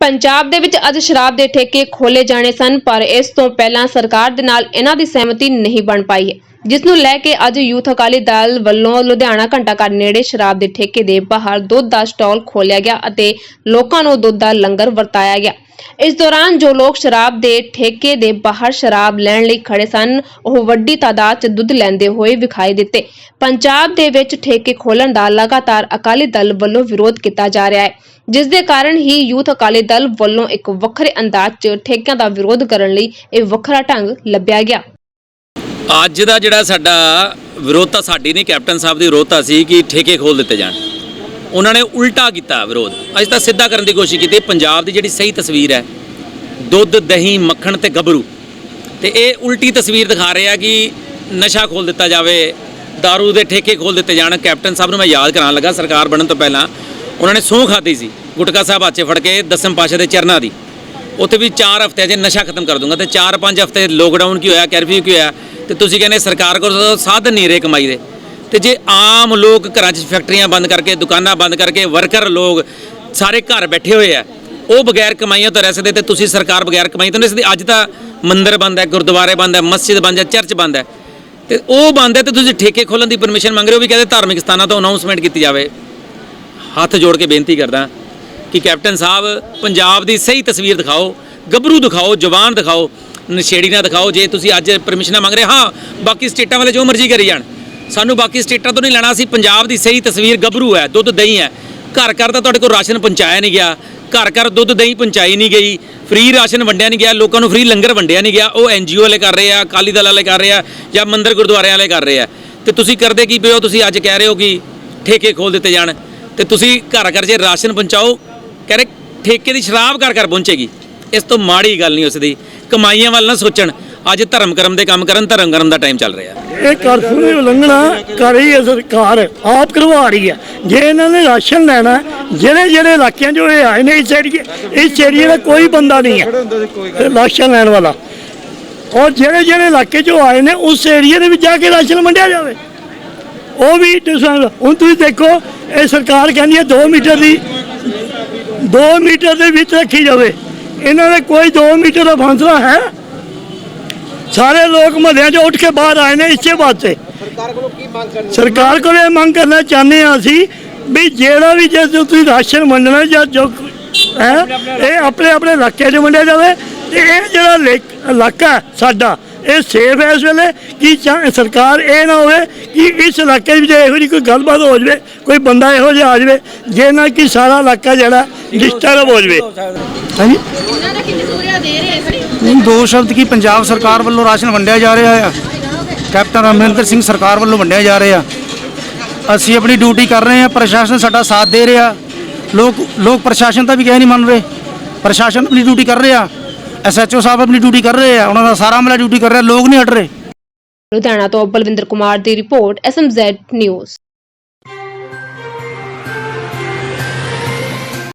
ਪੰਜਾਬ ਦੇ ਵਿੱਚ ਅੱਜ ਸ਼ਰਾਬ ਦੇ ਠੇਕੇ ਖੋਲੇ ਜਾਣੇ ਸਨ, ਪਰ ਇਸ ਤੋਂ ਪਹਿਲਾਂ ਸਰਕਾਰ ਦੇ ਨਾਲ ਇਹਨਾਂ ਦੀ ਸਹਿਮਤੀ ਨਹੀਂ ਬਣ ਪਾਈ। ਹੈ ਜਿਸ ਨੂੰ ਲੈ ਕੇ ਅੱਜ ਯੂਥ ਅਕਾਲੀ ਦਲ ਵੱਲੋਂ ਲੁਧਿਆਣਾ ਘੰਟਾ ਘਰ ਨੇੜੇ ਸ਼ਰਾਬ ਦੇ ਠੇਕੇ ਦੇ ਬਾਹਰ ਦੁੱਧ ਦਾ ਸਟਾਲ ਖੋਲ੍ਹਿਆ ਗਿਆ ਅਤੇ ਲੋਕਾਂ ਨੂੰ ਦੁੱਧ ਦਾ ਲੰਗਰ ਵਰਤਾਇਆ ਗਿਆ। ਇਸ ਦੌਰਾਨ ਜੋ ਲੋਕ ਸ਼ਰਾਬ ਦੇ ਠੇਕੇ ਦੇ ਬਾਹਰ ਸ਼ਰਾਬ ਲੈਣ ਲਈ ਖੜੇ ਸਨ, ਉਹ ਵੱਡੀ ਤਾਦਾਦ 'ਚ ਦੁੱਧ ਲੈਂਦੇ ਹੋਏ ਵਿਖਾਈ ਦਿੱਤੇ। ਪੰਜਾਬ ਦੇ ਵਿੱਚ ਠੇਕੇ ਖੋਲਣ ਦਾ ਲਗਾਤਾਰ ਅਕਾਲੀ ਦਲ ਵੱਲੋਂ ਵਿਰੋਧ ਕੀਤਾ ਜਾ ਰਿਹਾ ਹੈ। ਜਿਸ ਦੇ ਕਾਰਨ ਹੀ ਯੂਥ ਅਕਾਲੀ ਦਲ ਵੱਲੋਂ ਇੱਕ ਵੱਖਰੇ ਅੰਦਾਜ਼ 'ਚ ਠੇਕਿਆਂ ਦਾ ਵਿਰੋਧ ਕਰਨ ਲਈ ਇਹ ਵੱਖਰਾ ਢੰਗ ਲੱਭਿਆ ਗਿਆ। ਅੱਜ ਦਾ ਜਿਹੜਾ ਸਾਡਾ ਵਿਰੋਧਤਾ ਸਾਡੀ ਨਹੀਂ, ਕੈਪਟਨ ਸਾਹਿਬ ਦੀ ਵਿਰੋਧਤਾ ਸੀ ਕਿ ਠੇਕੇ ਖੋਲ ਦਿੱਤੇ ਜਾਣ। ਉਹਨਾਂ ਨੇ ਉਲਟਾ ਕੀਤਾ ਵਿਰੋਧ। ਅੱਜ ਤਾਂ ਸਿੱਧਾ ਕਰਨ ਦੀ ਕੋਸ਼ਿਸ਼ ਕੀਤੀ, ਪੰਜਾਬ ਦੀ ਜਿਹੜੀ ਸਹੀ ਤਸਵੀਰ ਹੈ, ਦੁੱਧ, ਦਹੀਂ, ਮੱਖਣ ਤੇ ਗੱਭਰੂ, ਤੇ ਇਹ ਉਲਟੀ ਤਸਵੀਰ ਦਿਖਾ ਰਹੇ ਆ ਕਿ ਨਸ਼ਾ ਖੋਲ ਦਿੱਤਾ ਜਾਵੇ दारू ਦੇ ਠੇਕੇ ਖੋਲ ਦਿੱਤੇ ਜਾਣ। ਕੈਪਟਨ ਸਾਹਿਬ ਨੂੰ ਮੈਂ ਯਾਦ ਕਰਾਉਣ ਲੱਗਾ, ਸਰਕਾਰ ਬਣਨ ਤੋਂ ਪਹਿਲਾਂ ਉਹਨਾਂ ਨੇ ਸਹੁੰ ਖਾਧੀ ਸੀ। ਗੁਟਕਾ ਸਾਹਿਬ ਹੱਥ ਫੜ ਕੇ ਦਸਮ ਪਾਸ਼ਾ ਦੇ ਚਰਨਾਂ ਦੀ। ਉੱਥੇ ਵੀ 4 ਹਫ਼ਤਿਆਂ 'ਚ ਨਸ਼ਾ ਖਤਮ ਕਰ ਦੂੰਗਾ ਤੇ 4-5 ਹਫ਼ਤੇ ਲੋਕਡਾਊਨ ਕੀ ਹੋਇਆ ਕਰਫਿਊ ਕੀ ਹੋਇਆ, ਤੇ ਤੁਸੀਂ ਕਹਿੰਦੇ ਸਰਕਾਰ ਕੋਲ ਸਾਧਨ ਨਹੀਂ ਰਹੇ ਕਮਾਈ ਦੇ। ਤੇ ਜੇ ਆਮ ਲੋਕ ਘਰਾਂ 'ਚ ਫੈਕਟਰੀਆਂ ਬੰਦ ਕਰਕੇ, ਦੁਕਾਨਾਂ ਬੰਦ ਕਰਕੇ ਵਰਕਰ ਲੋਕ ਸਾਰੇ ਘਰ ਬੈਠੇ ਹੋਏ ਆ, ਉਹ ਬਗੈਰ ਕਮਾਈਆਂ ਤੋਂ ਰਹਿ ਸਕਦੇ ਤੇ ਤੁਸੀਂ ਸਰਕਾਰ ਬਗੈਰ ਕਮਾਈ ਤੋਂ ਨਹੀਂ ਸਕਦੀ। ਅੱਜ ਤਾਂ ਮੰਦਿਰ ਬੰਦ ਹੈ, ਗੁਰਦੁਆਰੇ ਬੰਦ ਹੈ, ਮਸਜਿਦ ਬੰਦ ਹੈ, ਚਰਚ ਬੰਦ ਹੈ। ਤੇ ਉਹ ਬੰਦ ਹੈ ਤੇ ਤੁਸੀਂ ਠੇਕੇ ਖੋਲਣ ਦੀ ਪਰਮਿਸ਼ਨ ਮੰਗ ਰਹੇ ਹੋ ਵੀ ਕਹਿੰਦੇ ਧਾਰਮਿਕ ਸਥਾਨਾਂ ਤੋਂ ਅਨਾਉਂਸਮੈਂਟ ਕੀਤੀ ਜਾਵੇ। ਹੱਥ ਜੋੜ ਕੇ ਬੇਨਤੀ ਕਰਦਾ ਕਿ ਕੈਪਟਨ ਸਾਹਿਬ, ਪੰਜਾਬ ਦੀ ਸਹੀ ਤਸਵੀਰ ਦਿਖਾਓ, ਗੱਭਰੂ ਦਿਖਾਓ, ਜਵਾਨ ਦਿਖਾਓ, ਨਸ਼ੇੜੀ ਨਾ ਦਿਖਾਓ, ਜੇ ਤੁਸੀਂ ਅੱਜ ਪਰਮਿਸ਼ਨਾਂ ਮੰਗ ਰਹੇ ਹਾਂ ਬਾਕੀ ਸਟੇਟਾਂ ਵਾਲੇ ਜੋ ਮਰਜ਼ੀ ਕਰੀ ਜਾਣ। ਸਾਨੂੰ ਬਾਕੀ ਸਟੇਟਾਂ ਤੋਂ ਨਹੀਂ ਲੈਣਾ ਸੀ, ਪੰਜਾਬ ਦੀ ਸਹੀ ਤਸਵੀਰ ਗੱਭਰੂ ਹੈ, ਦੁੱਧ ਦਹੀਂ ਹੈ। ਘਰ ਘਰ ਤਾਂ ਤੁਹਾਡੇ ਕੋਲ ਰਾਸ਼ਨ ਪਹੁੰਚਾਇਆ ਨਹੀਂ ਗਿਆ, ਘਰ ਘਰ ਦੁੱਧ ਦਹੀਂ ਪਹੁੰਚਾਈ ਨਹੀਂ ਗਈ ਫ੍ਰੀ ਰਾਸ਼ਨ ਵੰਡਿਆ ਨਹੀਂ ਗਿਆ, ਲੋਕਾਂ ਨੂੰ ਫ੍ਰੀ ਲੰਗਰ ਵੰਡਿਆ ਨਹੀਂ ਗਿਆ, ਉਹ ਐਨਜੀਓ ਵਾਲੇ ਕਰ ਰਹੇ ਆ, ਅਕਾਲੀ ਦਲ ਵਾਲੇ ਕਰ ਰਹੇ ਆ, ਜਾਂ ਮੰਦਿਰ ਗੁਰਦੁਆਰਿਆਂ ਵਾਲੇ ਕਰ ਰਹੇ ਆ। ਤੇ ਤੁਸੀਂ ਕਰਦੇ ਕੀ ਪਿਓ ਤੁਸੀਂ ਅੱਜ ਕਹਿ ਰਹੇ ਹੋ ਕਿ ਠੇਕੇ ਖੋਲ ਦਿੱਤੇ ਜਾਣ। ਤੇ ਤੁਸੀਂ ਘਰ ਘਰ ਜੇ ਰਾਸ਼ਨ ਪਹੁੰਚਾਓ, ਕਹਿ ਰਹੇ ਠੇਕੇ ਦੀ ਸ਼ਰਾਬ ਘਰ ਘਰ ਪਹੁੰਚੇਗੀ। ਇਸ ਤੋਂ ਮਾੜੀ ਗੱਲ ਨਹੀਂ ਉਸ ਦੀ ਕਮਾਈਆਂ ਵੱਲ ਨਾ ਸੋਚਣ। ਅੱਜ ਧਰਮ ਕਰਮ ਦੇ ਕੰਮ ਕਰਨ, ਧਰਮ ਕਰਮ ਦਾ ਟਾਈਮ ਚੱਲ ਰਿਹਾ। ਇਹ ਕਰਫਿਊ ਦੀ ਉਲੰਘਣਾ ਕਰ ਰਹੀ ਹੈ ਸਰਕਾਰ। ਆਪ ਕਰਵਾ ਰਹੀ ਹੈ। ਜੇ ਇਹਨਾਂ ਨੇ ਰਾਸ਼ਨ ਲੈਣਾ, ਜਿਹੜੇ ਜਿਹੜੇ ਇਲਾਕਿਆਂ 'ਚੋਂ ਇਹ ਆਏ ਨੇ ਇਸ ਏਰੀਏ ਇਸ ਏਰੀਏ ਦਾ ਕੋਈ ਬੰਦਾ ਨਹੀਂ ਹੈ। ਰਾਸ਼ਨ ਲੈਣ ਵਾਲਾ। ਔਰ ਜਿਹੜੇ ਜਿਹੜੇ ਇਲਾਕੇ 'ਚੋਂ ਆਏ ਨੇ, ਉਸ ਏਰੀਏ ਦੇ ਵਿੱਚ ਜਾ ਕੇ ਰਾਸ਼ਨ ਵੰਡਿਆ ਜਾਵੇ। ਉਹ ਵੀ ਡਿਸਾਈਡ ਹੁਣ ਤੁਸੀਂ ਦੇਖੋ ਇਹ ਸਰਕਾਰ ਕਹਿੰਦੀ ਹੈ 2 ਮੀਟਰ ਦੀ 2 ਮੀਟਰ ਦੇ ਵਿੱਚ ਰੱਖੀ ਜਾਵੇ। ਇਹਨਾਂ ਦੇ ਕੋਈ 2 ਮੀਟਰ ਦਾ ਫਾਸਲਾ ਹੈ। ਸਾਰੇ ਲੋਕ ਮਹੱਲਿਆਂ 'ਚ ਉੱਠ ਕੇ ਬਾਹਰ ਆਏ ਨੇ ਇਸੇ ਵਾਸਤੇ ਸਰਕਾਰ ਕੋਲੋਂ ਕੀ ਮੰਗ ਕਰਨੀ? ਸਰਕਾਰ ਕੋਲੋਂ ਇਹ ਮੰਗ ਕਰਨਾ ਚਾਹੁੰਦੇ ਹਾਂ ਅਸੀਂ ਵੀ ਜਿਹੜਾ ਵੀ ਜੇ ਤੁਸੀਂ ਰਾਸ਼ਨ ਵੰਡਣਾ ਜਾਂ ਜੋ ਹੈ ਇਹ ਆਪਣੇ ਆਪਣੇ ਇਲਾਕੇ 'ਚ ਵੰਡਿਆ ਜਾਵੇ ਤੇ ਇਹ ਜਿਹੜਾ ਲੇਕ- ਇਲਾਕਾ ਸਾਡਾ ਇਹ ਸੇਫ ਹੈ ਇਸ ਵੇਲੇ ਕਿ ਸਰਕਾਰ ਇਹ ਨਾ ਹੋਵੇ ਕਿ ਇਸ ਇਲਾਕੇ ਵਿੱਚ ਇਹੋ ਜਿਹੀ ਕੋਈ ਗੱਲਬਾਤ ਹੋ ਜਾਵੇ ਕੋਈ ਬੰਦਾ ਇਹੋ ਜਿਹਾ ਆ ਜਾਵੇ ਜੇ ਨਾਲ ਕਿ ਸਾਰਾ ਇਲਾਕਾ ਜਿਹੜਾ ਡਿਸਟਰਬ ਹੋ ਜਾਵੇ। ਹਾਂਜੀ? ਉਹਨਾਂ ਦਾ ਕਿੰਨੀ ਸੂਰਿਆ ਦੇ ਰਹੇ ਸੀ ਨਹੀਂ ਦੋ ਸ਼ਬਦ ਕੀ ਪੰਜਾਬ ਸਰਕਾਰ ਵੱਲੋਂ ਰਾਸ਼ਨ ਵੰਡਿਆ ਜਾ ਰਿਹਾ ਆ? ਕੈਪਟਨ ਅਮਰਿੰਦਰ ਸਿੰਘ ਸਰਕਾਰ ਵੱਲੋਂ ਵੰਡਿਆ ਜਾ ਰਿਹਾ। ਅਸੀਂ ਆਪਣੀ ਡਿਊਟੀ ਕਰ ਰਹੇ ਹਾਂ ਪ੍ਰਸ਼ਾਸਨ ਸਾਡਾ ਸਾਥ ਦੇ ਰਿਹਾ। ਲੋਕ ਲੋਕ ਪ੍ਰਸ਼ਾਸਨ ਦਾ ਵੀ ਕਹਿ ਨਹੀਂ ਮੰਨ ਰਹੇ ਪ੍ਰਸ਼ਾਸਨ ਆਪਣੀ ਡਿਊਟੀ ਕਰ ਰਿਹਾ। ਐਸਐਚਓ ਸਾਹਿਬ ਆਪਣੀ ਡਿਊਟੀ ਕਰ ਰਹੇ ਆ, ਉਹਨਾਂ ਦਾ ਸਾਰਾ ਅਮਲਾ ਡਿਊਟੀ ਕਰ ਰਿਹਾ, ਲੋਕ ਨਹੀਂ ਹਟ ਰਹੇ। ਲੁਧਿਆਣਾ ਤੋਂ ਬਲਵਿੰਦਰ ਕੁਮਾਰ ਦੀ ਰਿਪੋਰਟ ਐਸਐਮਜ਼ੈਡ ਨਿਊਜ਼